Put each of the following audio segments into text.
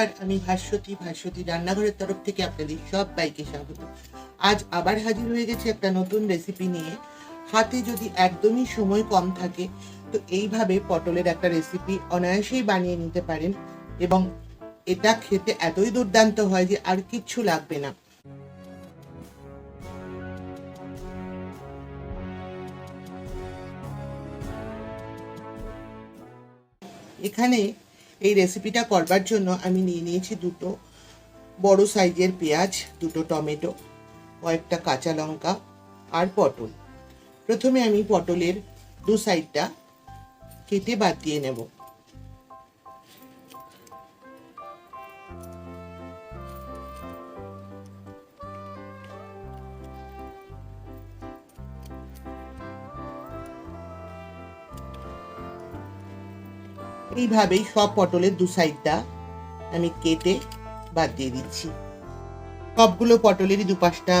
আর আমি ভাস্বতী ভাস্বতী রান্নাঘরের তরফ থেকে আপনাদের সব বাইকে স্বাগত। আজ আবার হাজির হয়ে গেছে একটা নতুন রেসিপি নিয়ে। হাতে যদি একদমই সময় কম থাকে, তো এইভাবে পটলের একটা রেসিপি অনায়াসেই বানিয়ে নিতে পারেন এবং এটা খেতে এতই দুর্দান্ত হয় যে আর কিচ্ছু লাগবে না। এখানে এই রেসিপিটা করবার জন্য আমি নিয়ে নিয়েছি দুটো বড় সাইজের পেঁয়াজ, দুটো টমেটো, কয়েকটা কাঁচা লঙ্কা আর পটল। প্রথমে আমি পটলের দু সাইডটা কেটে বাদ দিয়ে নেব। এইভাবেই সব পটলের দু সাইডটা আমি কেটে বাদ দিয়ে দিচ্ছি। সবগুলো পটলেরই দুপাশটা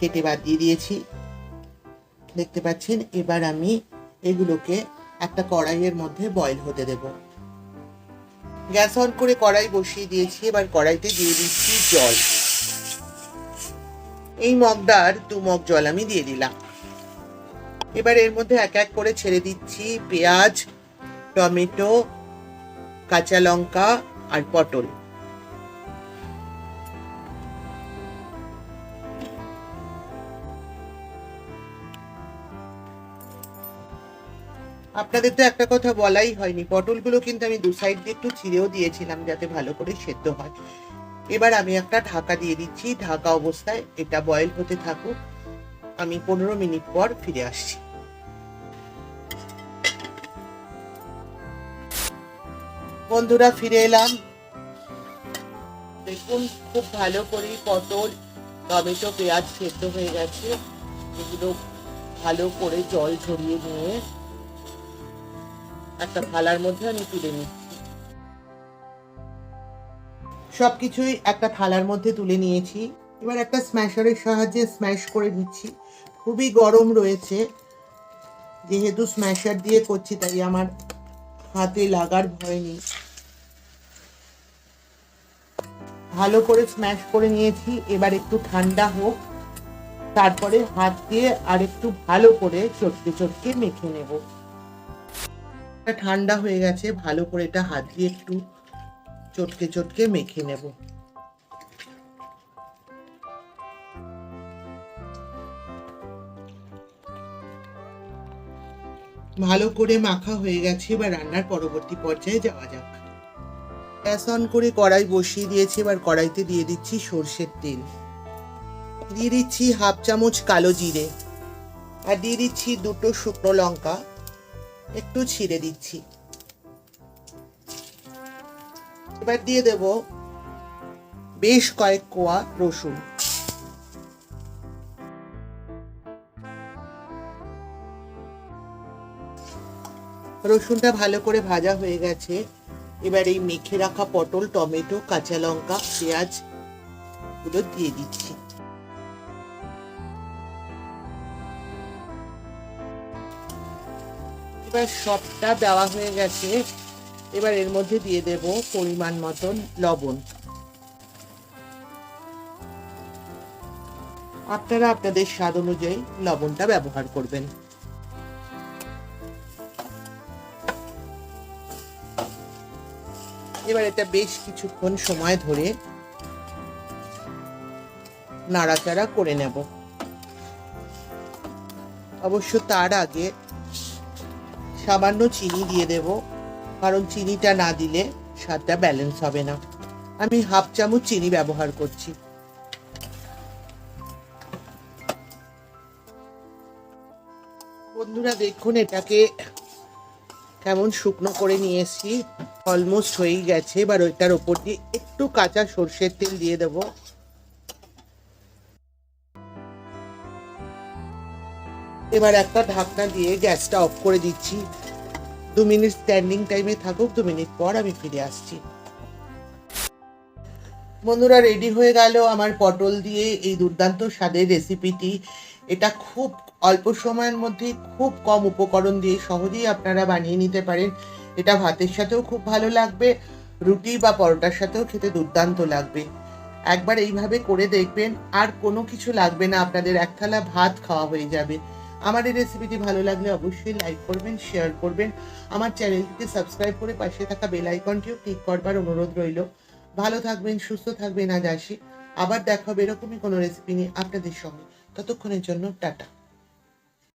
কেটে বাদ দিয়ে দিয়েছি। দেখতে পাচ্ছেন, এবার আমি এগুলোকে একটা কড়াইয়ের মধ্যে বয়েল হতে দেব। গ্যাস অন করে কড়াই বসিয়ে দিয়েছি, এবার কড়াইতে দিয়ে দিচ্ছি জল। এই মগদার দু মগ জল আমি দিয়ে দিলাম। এবার এর মধ্যে এক এক করে ছেড়ে দিচ্ছি পেঁয়াজ টমেটো, কাঁচা লঙ্কা আর পটল। আপনাদের তো একটা কথা বলাই হয়নি, পটলগুলো কিন্তু আমি দু সাইড দিয়ে একটু ছিঁড়েও দিয়েছিলাম যাতে ভালো করে সেদ্ধ হয়। এবার আমি একটা ঢাকা দিয়ে দিচ্ছি, ঢাকা অবস্থায় এটা বয়েল হতে থাকুক। আমি পনেরো মিনিট পর ফিরে আসছি। বন্ধুরা, ফিরে এলাম। দেখুন, খুব ভালো করে পটল, টমেটো, পেঁয়াজ সেদ্ধ হয়ে গেছে। এগুলো ভালো করে জল ঝরিয়ে নিয়ে একটা থালার মধ্যে আমি তুলে নিচ্ছি। সবকিছুই একটা থালার মধ্যে তুলে নিয়েছি। এবার একটা স্ম্যাশারের সাহায্যে স্ম্যাশ করে নিচ্ছি। খুবই গরম রয়েছে। যেহেতু স্ম্যাশার দিয়ে করছি, তাই আমার হাতে লাগার ভয় নেই। ভালো করে স্ম্যাশ করে নিয়েছি। এবার একটু ঠান্ডা হোক, তারপরে হাত দিয়ে আর একটু ভালো করে চটকে চটকে মেখে নেব। ঠান্ডা হয়ে গেছে, ভালো করে এটা হাত দিয়ে একটু চটকে চটকে মেখে নেব। ভালো করে মাখা হয়ে গেছে, এবার রান্নার পরবর্তী পর্যায়ে যাওয়া যাক। গ্যাস করে কড়াই বসিয়ে দিয়েছি, এবার কড়াইতে দিয়ে দিচ্ছি সর্ষের তেল। দিয়ে দিচ্ছি হাফ চামচ কালো জিরে আর দিয়ে দিচ্ছি দুটো শুকনো লঙ্কা, একটু ছিঁড়ে দিচ্ছি। এবার দিয়ে দেব বেশ কয়েক কোয়া রসুন। রসুনটা ভালো করে ভাজা হয়ে গেছে। এবার এই মেখে রাখা পটল, টমেটো, কাঁচা লঙ্কা, পেঁয়াজগুলো দিয়ে দিচ্ছি। এবার সবটা দেওয়া হয়ে গেছে। এবার এর মধ্যে দিয়ে দেব পরিমাণ মতন লবণ। আপনারা আপনাদের স্বাদ অনুযায়ী লবণটা ব্যবহার করবেন। এবার এটা বেশ কিছুক্ষণ সময় ধরে নাড়াচাড়া করে নেব। অবশ্য তার আগে সামান্য চিনি দিয়ে দেব, কারণ চিনিটা না দিলে স্বাদটা ব্যালেন্স হবে না। আমি হাফ চামচ চিনি ব্যবহার করছি। বন্ধুরা, দেখুন এটাকে কেমন শুকনো করে নিয়ে অলমোস্ট হয়েই গেছে, এবার ওইটার ওপর দিয়ে একটু কাঁচা সর্ষের তেল দিয়ে দেব। এবার একটা ঢাকনা দিয়ে গ্যাসটা অফ করে দিচ্ছি। দু মিনিট স্ট্যান্ডিং টাইমে থাকুক, দু মিনিট পর আমি ফিরে আসছি। বন্ধুরা, রেডি হয়ে গেল আমার পটল দিয়ে এই দুর্দান্ত স্বাদের রেসিপিটি। এটা খুব অল্প সময়ের মধ্যে খুব কম উপকরণ দিয়ে সহজেই আপনারা বানিয়ে নিতে পারেন। এটা ভাতের সাথেও খুব ভালো লাগবে, রুটি বা পরোটার সাথেও খেতে দুর্দান্ত লাগবে। একবার এইভাবে করে দেখবেন, আর কোনো কিছু লাগবে না, আপনাদের এক থালা ভাত খাওয়া হয়ে যাবে। আমার এই রেসিপিটি ভালো লাগলে অবশ্যই লাইক করবেন শেয়ার করবেন। আমার চ্যানেলটিকে সাবস্ক্রাইব করে পাশে থাকা বেল আইকনটিও ক্লিক করবার অনুরোধ রইল। ভালো থাকবেন, সুস্থ থাকবেন, আজ আসি। আবার দেখা হবে এরকমই কোনো রেসিপি নিয়ে আপনাদের সঙ্গে। ততক্ষণের জন্য টাটা।